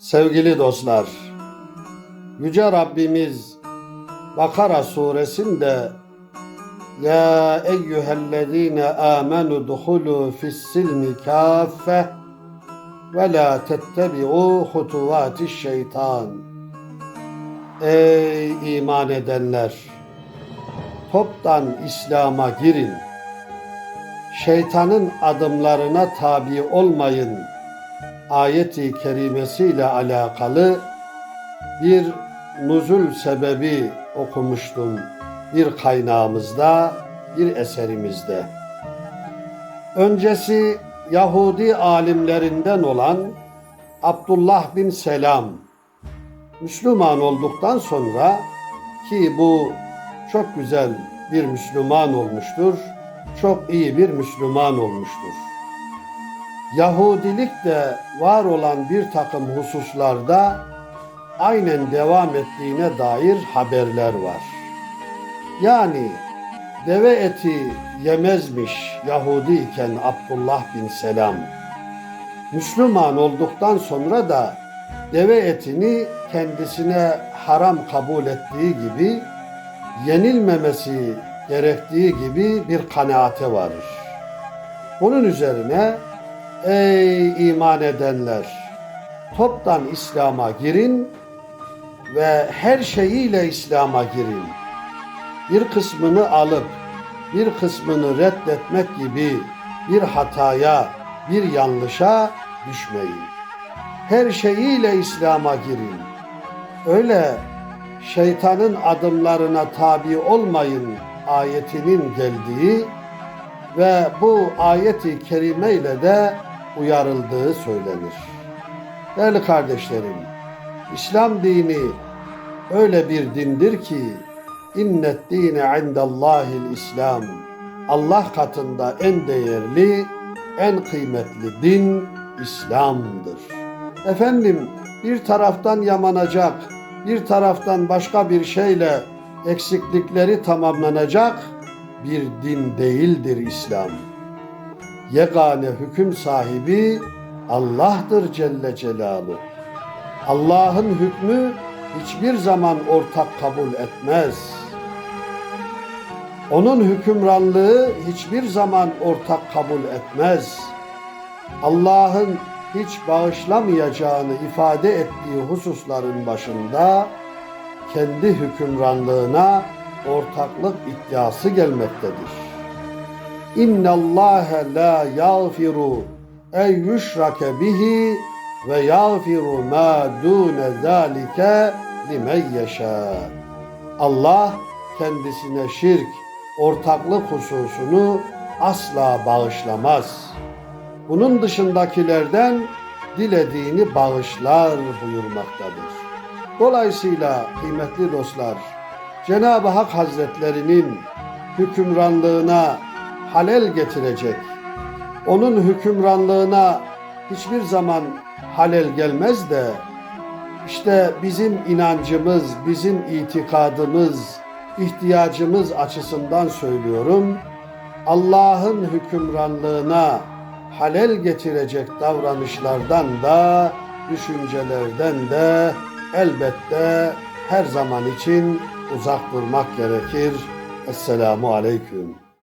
Sevgili dostlar, Yüce Rabbimiz Bakara suresinde Ya eyyühellezine amenu duhulu fissilmi kaffe ve la tettebi'u hutuvati şeytan Ey iman edenler! Toptan İslam'a girin. Şeytanın adımlarına tabi olmayın ayeti kerimesiyle alakalı bir nuzul sebebi okumuştum bir kaynağımızda, bir eserimizde. Öncesi Yahudi alimlerinden olan Abdullah bin Selam Müslüman olduktan sonra ki bu çok güzel bir Müslüman olmuştur, çok iyi bir Müslüman olmuştur. Yahudilik de var olan bir takım hususlarda aynen devam ettiğine dair haberler var. Yani deve eti yemezmiş Yahudi iken Abdullah bin Selam. Müslüman olduktan sonra da deve etini kendisine haram kabul ettiği gibi yenilmemesi gerektiği gibi bir kanaate varır. Bunun üzerine ey iman edenler toptan İslam'a girin ve her şeyiyle İslam'a girin. Bir kısmını alıp bir kısmını reddetmek gibi bir hataya, bir yanlışa düşmeyin. Her şeyiyle İslam'a girin. Öyle şeytanın adımlarına tabi olmayın ayetinin geldiği ve bu ayeti kerime ile de uyarıldığı söylenir. Değerli kardeşlerim, İslam dini öyle bir dindir ki innet dine indallahil İslam. Allah katında en değerli, en kıymetli din İslam'dır. Efendim bir taraftan yamanacak, bir taraftan başka bir şeyle eksiklikleri tamamlanacak bir din değildir İslam. Yegane hüküm sahibi Allah'tır Celle Celaluhu. Allah'ın hükmü hiçbir zaman ortak kabul etmez. Onun hükümranlığı hiçbir zaman ortak kabul etmez. Allah'ın hiç bağışlamayacağını ifade ettiği hususların başında kendi hükümranlığına ortaklık iddiası gelmektedir. İnna Allah la yağfiru en yüşrake bihi ve yağfiru ma dune zalike limen yeşâ. Allah kendisine şirk, ortaklık hususunu asla bağışlamaz. Bunun dışındakilerden dilediğini bağışlar buyurmaktadır. Dolayısıyla kıymetli dostlar, Cenab-ı Hak Hazretlerinin hükümranlığına halel getirecek, onun hükümranlığına hiçbir zaman halel gelmez de, işte bizim inancımız, bizim itikadımız, ihtiyacımız açısından söylüyorum, Allah'ın hükümranlığına halel getirecek davranışlardan da, düşüncelerden de elbette her zaman için uzak durmak gerekir. Esselamu Aleyküm.